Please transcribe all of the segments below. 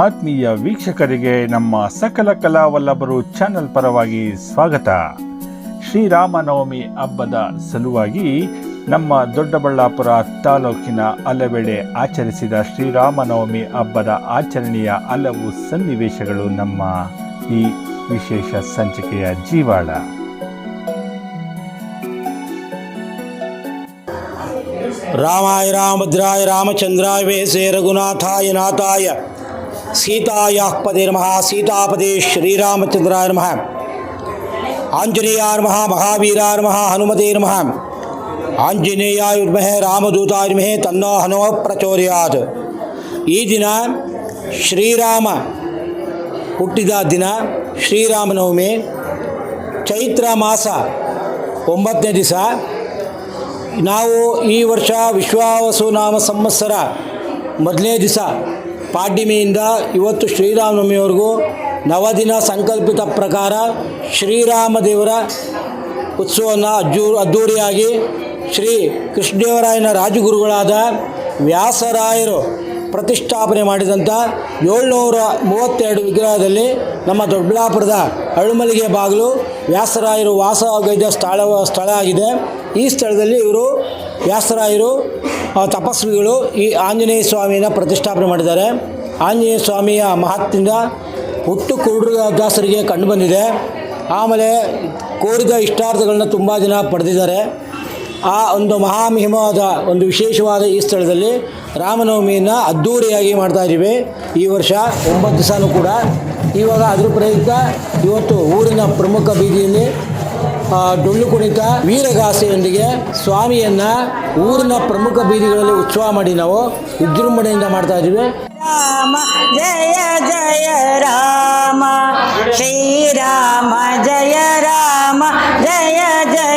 ಆತ್ಮೀಯ ವೀಕ್ಷಕರಿಗೆ ನಮ್ಮ ಸಕಲ ಕಲಾವಲ್ಲಭರು ಚಾನೆಲ್ ಪರವಾಗಿ ಸ್ವಾಗತ. ಶ್ರೀರಾಮನವಮಿ ಹಬ್ಬದ ಸಲುವಾಗಿ ನಮ್ಮ ದೊಡ್ಡಬಳ್ಳಾಪುರ ತಾಲೂಕಿನ ಹಲವೆಡೆ ಆಚರಿಸಿದ ಶ್ರೀರಾಮನವಮಿ ಹಬ್ಬದ ಆಚರಣೆಯ ಹಲವು ಸನ್ನಿವೇಶಗಳು ನಮ್ಮ ಈ ವಿಶೇಷ ಸಂಚಿಕೆಯ ಜೀವಾಳ. ರಾಮಾಯ ರಾಮಭದ್ರಾಯ ರಾಮಚಂದ್ರಾಯ ವೇಸೆ ರಘುನಾಥಾಯ ನಾಥಾಯ. ಸೀತಾಯ ಪದೇ ನಮಃ ಸೀತಾಪದೇ ಶ್ರೀರಾಮಚಂದ್ರಾಯ ನಮಃ ಆಂಜನೇಯಾಯ ನಮಃ ಮಹಾವೀರಾಯ ನಮಃ ಹನುಮತೆ ನಮಃ ಆಂಜನೇಯಾಯ ವಿದ್ಮಹೆ ರಾಮದೂತಾಯ ವಿದ್ಮಹೆ ತನ್ನೋ ಹನುಮ ಪ್ರಚೋದಯಾತ್ ಈ ದಿನ ಶ್ರೀರಾಮ ಹುಟ್ಟಿದ ದಿನ ಶ್ರೀರಾಮನವಮಿ ಚೈತ್ರ ಮಾಸ ಒಂಬತ್ತನೇ ದಿವಸ ನಾವು ಈ ವರ್ಷ ವಿಶ್ವಾವಸು ನಾಮ ಸಂವತ್ಸರ ಮೊದಲನೇ ದಿವಸ ಪಾಡ್ಯಮಿಯಿಂದ ಇವತ್ತು ಶ್ರೀರಾಮನವಮಿವರೆಗೂ ನವದಿನ ಸಂಕಲ್ಪಿತ ಪ್ರಕಾರ ಶ್ರೀರಾಮ ದೇವರ ಉತ್ಸವವನ್ನು ಅಜ್ಜೂ ಅದ್ಧೂರಿಯಾಗಿ ಶ್ರೀ ಕೃಷ್ಣದೇವರಾಯನ ರಾಜಗುರುಗಳಾದ ವ್ಯಾಸರಾಯರು ಪ್ರತಿಷ್ಠಾಪನೆ ಮಾಡಿದಂಥ ಏಳ್ನೂರ ಮೂವತ್ತೆರಡು ವಿಗ್ರಹದಲ್ಲಿ ನಮ್ಮ ದೊಡ್ಡಬಳ್ಳಾಪುರದ ಅಳುಮಲಿಗೆ ಬಾಗಿಲು ವ್ಯಾಸರಾಯರು ವಾಸವಾಗಿದ್ದ ಸ್ಥಳ ಸ್ಥಳ ಆಗಿದೆ. ಈ ಸ್ಥಳದಲ್ಲಿ ಇವರು ವ್ಯಾಸರಾಯರು ತಪಸ್ವಿಗಳು ಈ ಆಂಜನೇಯ ಸ್ವಾಮಿನ ಪ್ರತಿಷ್ಠಾಪನೆ ಮಾಡಿದ್ದಾರೆ. ಆಂಜನೇಯ ಸ್ವಾಮಿಯ ಮಹತ್ವದಿಂದ ಹುಟ್ಟು ಕುರುಡದಾಸರಿಗೆ ಕಂಡುಬಂದಿದೆ ಆಮೇಲೆ ಕೋರಿದ ಇಷ್ಟಾರ್ಥಗಳನ್ನ ತುಂಬ ಜನ ಪಡೆದಿದ್ದಾರೆ. ಆ ಒಂದು ಮಹಾಮಹಿಮವಾದ ಒಂದು ವಿಶೇಷವಾದ ಈ ಸ್ಥಳದಲ್ಲಿ ರಾಮನವಮಿಯನ್ನು ಅದ್ಧೂರಿಯಾಗಿ ಮಾಡ್ತಾ ಇದ್ದೀವಿ. ಈ ವರ್ಷ ಒಂಬತ್ತು ದಿವಸನೂ ಕೂಡ. ಇವಾಗ ಅದ್ರ ಪ್ರಯುಕ್ತ ಇವತ್ತು ಊರಿನ ಪ್ರಮುಖ ಬೀದಿಯಲ್ಲಿ ಡೊಳ್ಳು ಕುಣಿತ ವೀರಗಾಸೆಯೊಂದಿಗೆ ಸ್ವಾಮಿಯನ್ನ ಊರಿನ ಪ್ರಮುಖ ಬೀದಿಗಳಲ್ಲಿ ಉತ್ಸವ ಮಾಡಿ ನಾವು ವಿಜೃಂಭಣೆಯಿಂದ ಮಾಡ್ತಾ ಇದ್ದೀವಿ. ರಾಮ, ಜಯ ಜಯ, ರಾಮ. ಶ್ರೀರಾಮ, ಜಯ, ರಾಮ. ಜಯ ಜಯ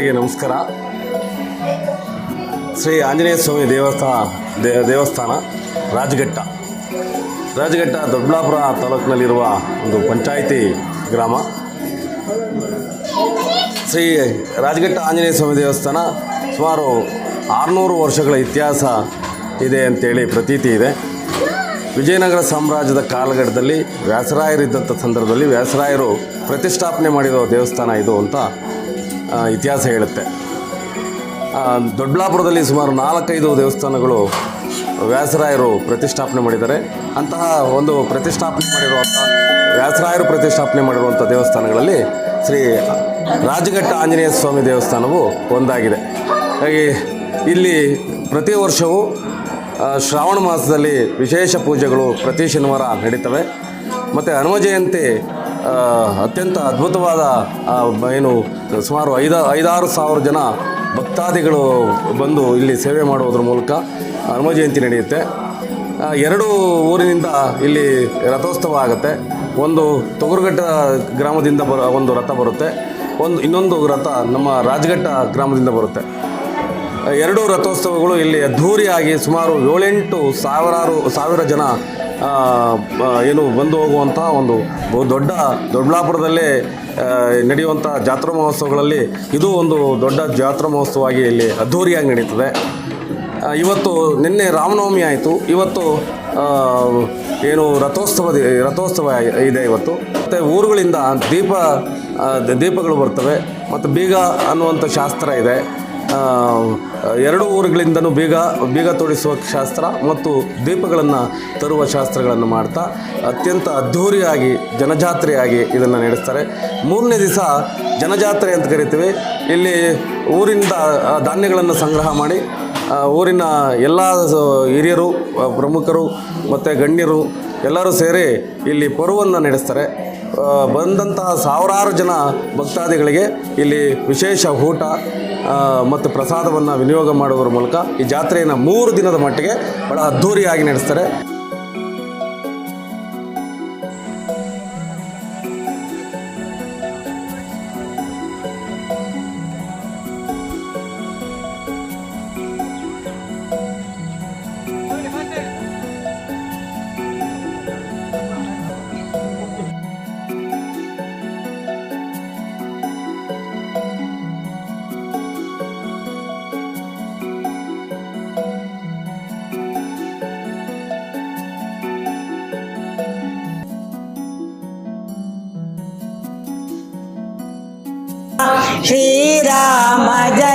ಭಕ್ತರಿಗೆ ನಮಸ್ಕಾರ. ಶ್ರೀ ಆಂಜನೇಯ ಸ್ವಾಮಿ ದೇವಸ್ಥಾನ ದೇವಸ್ಥಾನ, ರಾಜಘಟ್ಟ. ರಾಜಘಟ್ಟ ದೊಡ್ಡಬಳ್ಳಾಪುರ ತಾಲೂಕಿನಲ್ಲಿರುವ ಒಂದು ಪಂಚಾಯಿತಿ ಗ್ರಾಮ. ಶ್ರೀ ರಾಜಘಟ್ಟ ಆಂಜನೇಯ ಸ್ವಾಮಿ ದೇವಸ್ಥಾನ ಸುಮಾರು ಆರುನೂರು ವರ್ಷಗಳ ಇತಿಹಾಸ ಇದೆ ಅಂತೇಳಿ ಪ್ರತೀತಿ ಇದೆ. ವಿಜಯನಗರ ಸಾಮ್ರಾಜ್ಯದ ಕಾಲಘಟ್ಟದಲ್ಲಿ ವ್ಯಾಸರಾಯರಿದ್ದಂಥ ಸಂದರ್ಭದಲ್ಲಿ ವ್ಯಾಸರಾಯರು ಪ್ರತಿಷ್ಠಾಪನೆ ಮಾಡಿರೋ ದೇವಸ್ಥಾನ ಇದು ಅಂತ ಇತಿಹಾಸ ಹೇಳುತ್ತೆ. ದೊಡ್ಡಬಳ್ಳಾಪುರದಲ್ಲಿ ಸುಮಾರು ನಾಲ್ಕೈದು ದೇವಸ್ಥಾನಗಳು ವ್ಯಾಸರಾಯರು ಪ್ರತಿಷ್ಠಾಪನೆ ಮಾಡಿದ್ದಾರೆ. ಅಂತಹ ಒಂದು ಪ್ರತಿಷ್ಠಾಪನೆ ಮಾಡಿರುವಂಥ, ವ್ಯಾಸರಾಯರು ಪ್ರತಿಷ್ಠಾಪನೆ ಮಾಡಿರುವಂಥ ದೇವಸ್ಥಾನಗಳಲ್ಲಿ ಶ್ರೀ ರಾಜಘಟ್ಟ ಆಂಜನೇಯ ಸ್ವಾಮಿ ದೇವಸ್ಥಾನವು ಒಂದಾಗಿದೆ. ಹಾಗೆ ಇಲ್ಲಿ ಪ್ರತಿ ವರ್ಷವೂ ಶ್ರಾವಣ ಮಾಸದಲ್ಲಿ ವಿಶೇಷ ಪೂಜೆಗಳು ಪ್ರತಿ ಶನಿವಾರ ನಡೀತವೆ. ಮತ್ತು ಹನುಮ ಜಯಂತಿ ಅತ್ಯಂತ ಅದ್ಭುತವಾದ ಏನು, ಸುಮಾರು ಐದ, ಐದಾರು ಸಾವಿರ ಜನ ಭಕ್ತಾದಿಗಳು ಬಂದು ಇಲ್ಲಿ ಸೇವೆ ಮಾಡುವುದರ ಮೂಲಕ ಹನುಮ ಜಯಂತಿ ನಡೆಯುತ್ತೆ. ಎರಡು ಊರಿನಿಂದ ಇಲ್ಲಿ ರಥೋತ್ಸವ ಆಗುತ್ತೆ. ಒಂದು ತೊಗರುಘಟ್ಟ ಗ್ರಾಮದಿಂದ ಬರೋ, ಒಂದು ರಥ ಬರುತ್ತೆ. ಒಂದು, ಇನ್ನೊಂದು ರಥ ನಮ್ಮ ರಾಜಘಟ್ಟ ಗ್ರಾಮದಿಂದ ಬರುತ್ತೆ. ಎರಡು ರಥೋತ್ಸವಗಳು ಇಲ್ಲಿ ಅದ್ಧೂರಿಯಾಗಿ ಸುಮಾರು ಏಳೆಂಟು ಸಾವಿರಾರು ಸಾವಿರ ಜನ ಏನು ಬಂದು ಹೋಗುವಂಥ ಒಂದು ಬಹು ದೊಡ್ಡ ದೊಡ್ಡಬಳ್ಳಾಪುರದಲ್ಲೇ ನಡೆಯುವಂಥ ಜಾತ್ರಾ ಮಹೋತ್ಸವಗಳಲ್ಲಿ ಇದು ಒಂದು ದೊಡ್ಡ ಜಾತ್ರಾ ಮಹೋತ್ಸವವಾಗಿ ಇಲ್ಲಿ ಅದ್ಧೂರಿಯಾಗಿ ನಡೀತದೆ. ಇವತ್ತು ನಿನ್ನೆ ರಾಮನವಮಿ ಆಯಿತು. ಇವತ್ತು ಏನು ರಥೋತ್ಸವ ರಥೋತ್ಸವ ಇದೆ ಇವತ್ತು. ಮತ್ತು ಊರುಗಳಿಂದ ದೀಪ ದೀಪಗಳು ಬರ್ತವೆ. ಮತ್ತು ಬೀಗ ಅನ್ನುವಂಥ ಶಾಸ್ತ್ರ ಇದೆ. ಎರಡು ಊರುಗಳಿಂದಲೂ ಬೀಗ ಬೀಗ ತೊಡಿಸುವ ಶಾಸ್ತ್ರ ಮತ್ತು ದೀಪಗಳನ್ನು ತರುವ ಶಾಸ್ತ್ರಗಳನ್ನು ಮಾಡ್ತಾ ಅತ್ಯಂತ ಅದ್ಧೂರಿಯಾಗಿ, ಜನಜಾತ್ರೆಯಾಗಿ ಇದನ್ನು ನಡೆಸ್ತಾರೆ. ಮೂರನೇ ದಿವಸ ಜನಜಾತ್ರೆ ಅಂತ ಕರಿತೀವಿ. ಇಲ್ಲಿ ಊರಿಂದ ಧಾನ್ಯಗಳನ್ನು ಸಂಗ್ರಹ ಮಾಡಿ ಊರಿನ ಎಲ್ಲ ಹಿರಿಯರು ಪ್ರಮುಖರು ಮತ್ತು ಗಣ್ಯರು ಎಲ್ಲರೂ ಸೇರಿ ಇಲ್ಲಿ ಪರ್ವವನ್ನು ನಡೆಸ್ತಾರೆ. ಬಂದಂತಹ ಸಾವಿರಾರು ಜನ ಭಕ್ತಾದಿಗಳಿಗೆ ಇಲ್ಲಿ ವಿಶೇಷ ಊಟ ಮತ್ತು ಪ್ರಸಾದವನ್ನು ವಿನಿಯೋಗ ಮಾಡುವುದರ ಮೂಲಕ ಈ ಜಾತ್ರೆಯನ್ನು ಮೂರು ದಿನದ ಮಟ್ಟಿಗೆ ಬಹಳ ಅದ್ಧೂರಿಯಾಗಿ ನಡೆಸ್ತಾರೆ. శ్రీరామ జయ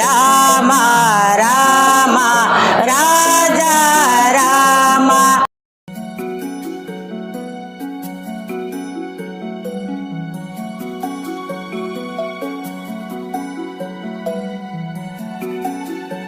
രാ